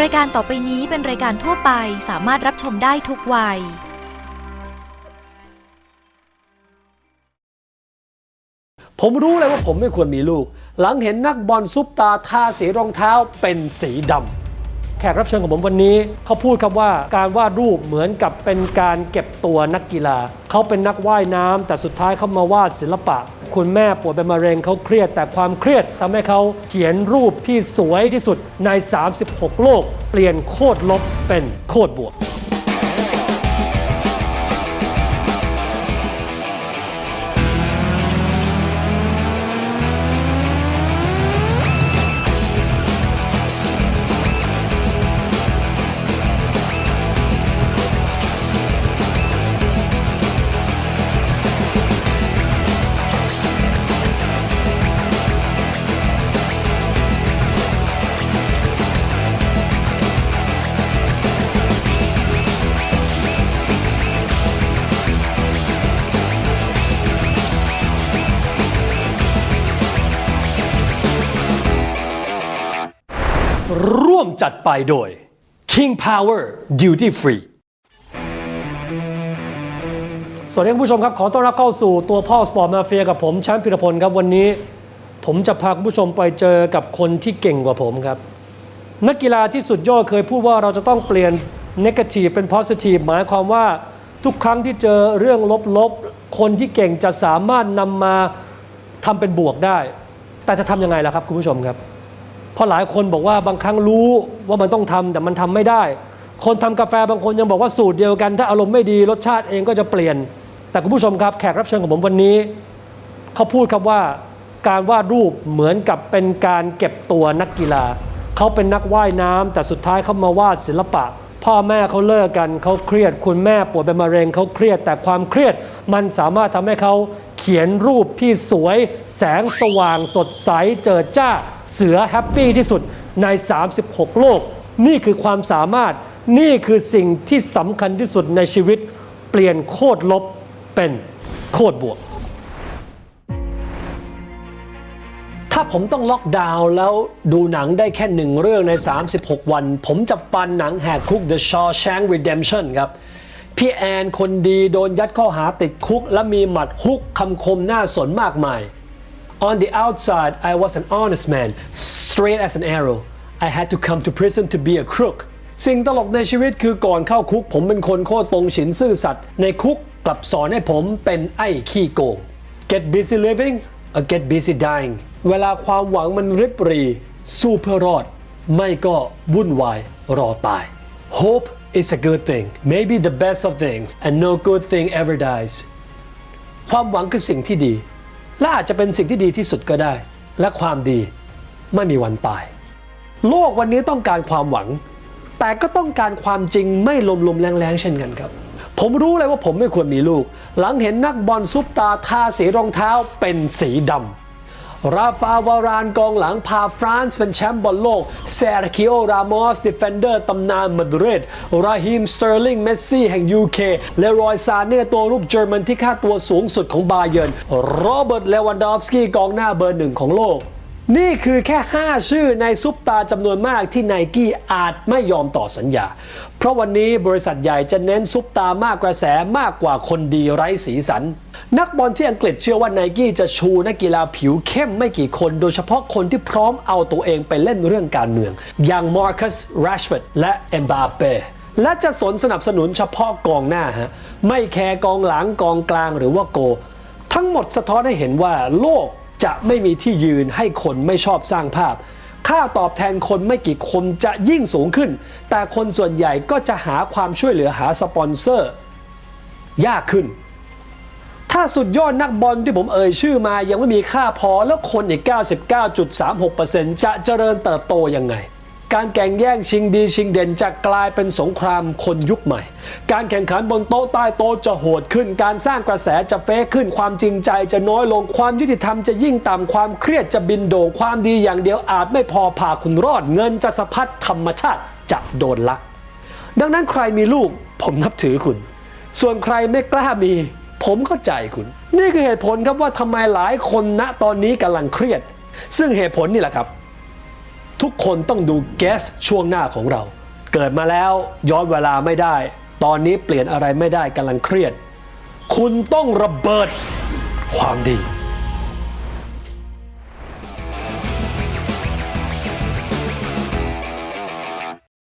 รายการต่อไปนี้เป็นรายการทั่วไปสามารถรับชมได้ทุกวัย ผมรู้เลยว่าผมไม่ควรมีลูก หลังเห็นนักบอลซุปตาทาสีรองเท้าเป็นสีดำ แขกรับเชิญของผมวันนี้ เขาพูดครับว่าการวาดรูปเหมือนกับเป็นการเก็บตัวนักกีฬา เขาเป็นนักว่ายน้ำแต่สุดท้ายเขามาวาดศิลปะ คุณแม่ป่วยเป็นมะเร็งเขาเครียด แต่ความเครียดทำให้เขาเขียนรูปที่สวยที่สุดใน 36 โลก เปลี่ยนโคตรลบเป็นโคตรบวก ร่วมจัดไปโดย King Power Duty Free สวัสดีคุณผู้ชมครับ ขอต้อนรับเข้าสู่ตัวพ่อสปอร์ตมาเฟียกับผมแชมป์พิรพลครับวันนี้ ผมจะพาคุณผู้ชมไปเจอกับคนที่เก่งกว่าผมครับ นักกีฬาที่สุดยอดเคยพูดว่าเราจะต้องเปลี่ยน negative เป็น positive หมายความว่าทุกครั้งที่เจอเรื่องลบๆ คนที่เก่งจะสามารถนำมาทำเป็นบวกได้ แต่จะทำยังไงล่ะครับคุณผู้ชมครับ เพราะหลายคนบอกว่าบางครั้งรู้ว่ามันต้องทำแต่มันทำไม่ได้ คนทำกาแฟบางคนยังบอกว่าสูตรเดียวกัน ถ้าอารมณ์ไม่ดีรสชาติเองก็จะเปลี่ยน แต่คุณผู้ชมครับแขกรับเชิญของผมวันนี้ เขาพูดคำว่าการวาดรูปเหมือนกับเป็นการเก็บตัวนักกีฬา เขาเป็นนักว่ายน้ำแต่สุดท้ายเขามาวาดศิลปะ พ่อแม่เขาเลิกกันเขาเครียด คุณแม่ป่วยเป็นมะเร็งเขาเครียด แต่ความเครียดมันสามารถทำให้เขาเขียนรูปที่สวย แสงสว่างสดใสเจิดจ้า เสือแฮปปี้ที่สุดใน 36 โลก นี่คือความสามารถนี่คือสิ่งที่สำคัญที่สุดในชีวิต เปลี่ยนโคตรลบเป็นโคตรบวก ถ้าผมต้องล็อกดาวน์แล้วดูหนังได้แค่หนึ่งเรื่องใน 36 วัน ผมจะฟันหนังแหกคุก The Shawshank Redemption ครับพี่แอนคนดีโดนยัดข้อหาติดคุก และมีหมัดฮุกคำคมน้าสนมากมาย On the outside I was an honest man straight as an arrow I had to come to prison to be a crook สิ่งตลกในชีวิตคือก่อนเข้าคุก ผมเป็นคนโคตรตรงฉินซื่อสัตย์ในคุกกลับสอนให้ผมเป็นไอ้ขี้โกง Get busy living or get busy dying เวลาความหวังมันริบหรี สู้เพื่อรอด ไม่ก็วุ่นวายรอตาย Hope is a good thing maybe the best of things and no good thing ever dies ความหวังคือสิ่งที่ดี และอาจจะเป็นสิ่งที่ดีที่สุดก็ได้ และความดีไม่มีวันตาย โลกวันนี้ต้องการความหวัง แต่ก็ต้องการความจริงไม่ลมลมๆแรงๆเช่นกันครับ ผมรู้เลยว่าผมไม่ควรมีลูก หลังเห็นนักบอลซุปตาทาสีรองเท้าเป็นสีดำ ราฟาวารานกองหลังพาฟรานซ์เป็นแชมป์บอลโลกเซอร์คิโอ รามอสดิฟเฟนเดอร์ตำนานมาดริดราฮิม สเตอร์ลิง เมสซี่ แห่ง UK และรอยซาเน่ตัวรูปเยอรมันที่ค่าตัวสูงสุดของบาเยิร์นโรเบิร์ต เลวันดอฟสกี้กองหน้าเบอร์หนึ่งของโลก นี่คือแค่ 5 ชื่อในซุปตาจำนวนมากที่ไนกี้อาจไม่ยอมต่อสัญญา เพราะวันนี้บริษัทใหญ่จะเน้นซุปตามากกระแสมากกว่าคนดีไร้สีสัน นักบอลที่อังกฤษเชื่อว่าไนกี้จะชูนักกีฬาผิวเข้มไม่กี่คน โดยเฉพาะคนที่พร้อมเอาตัวเองไปเล่นเรื่องการเมือง อย่างมาร์คัสแรชฟอร์ดและเอ็มบาเป้และจะสนสนับสนุนเฉพาะกองหน้าฮะไม่แคร์กองหลังกองกลางหรือว่าโก ทั้งหมดสะท้อนให้เห็นว่าโลก จะไม่มีที่ยืนให้คนไม่ชอบสร้างภาพ ค่าตอบแทนคนไม่กี่คนจะยิ่งสูงขึ้น แต่คนส่วนใหญ่ก็จะหาความช่วยเหลือหาสปอนเซอร์ ยากขึ้น ถ้าสุดยอดนักบอลที่ผมเอ่ยชื่อมายังไม่มีค่าพอแล้วคนอีก 99.36%จะเจริญเติบโตยังไง การแข่งแย่งชิงดีชิงเด่นจะกลายเป็นสงครามคนยุคใหม่ การแข่งขันบนโต๊ะใต้โต๊ะจะโหดขึ้น การสร้างกระแสจะเฟกขึ้น ความจริงใจจะน้อยลง ความยุติธรรมจะยิ่งต่ำ ความเครียดจะบินโด่ง ความดีอย่างเดียวอาจไม่พอพาคุณรอด เงินจะสะพัดธรรมชาติจะโดนลัก ดังนั้นใครมีลูกผมนับถือคุณ ส่วนใครไม่กล้ามี ผมเข้าใจคุณ นี่คือเหตุผลครับว่าทำไมหลายคนณตอนนี้กำลังเครียด ซึ่งเหตุผลนี่แหละครับ ทุกคนต้องดูแก๊สช่วงหน้าของเรา เกิดมาแล้วย้อนเวลาไม่ได้ ตอนนี้เปลี่ยนอะไรไม่ได้กำลังเครียด คุณต้องระเบิดความดี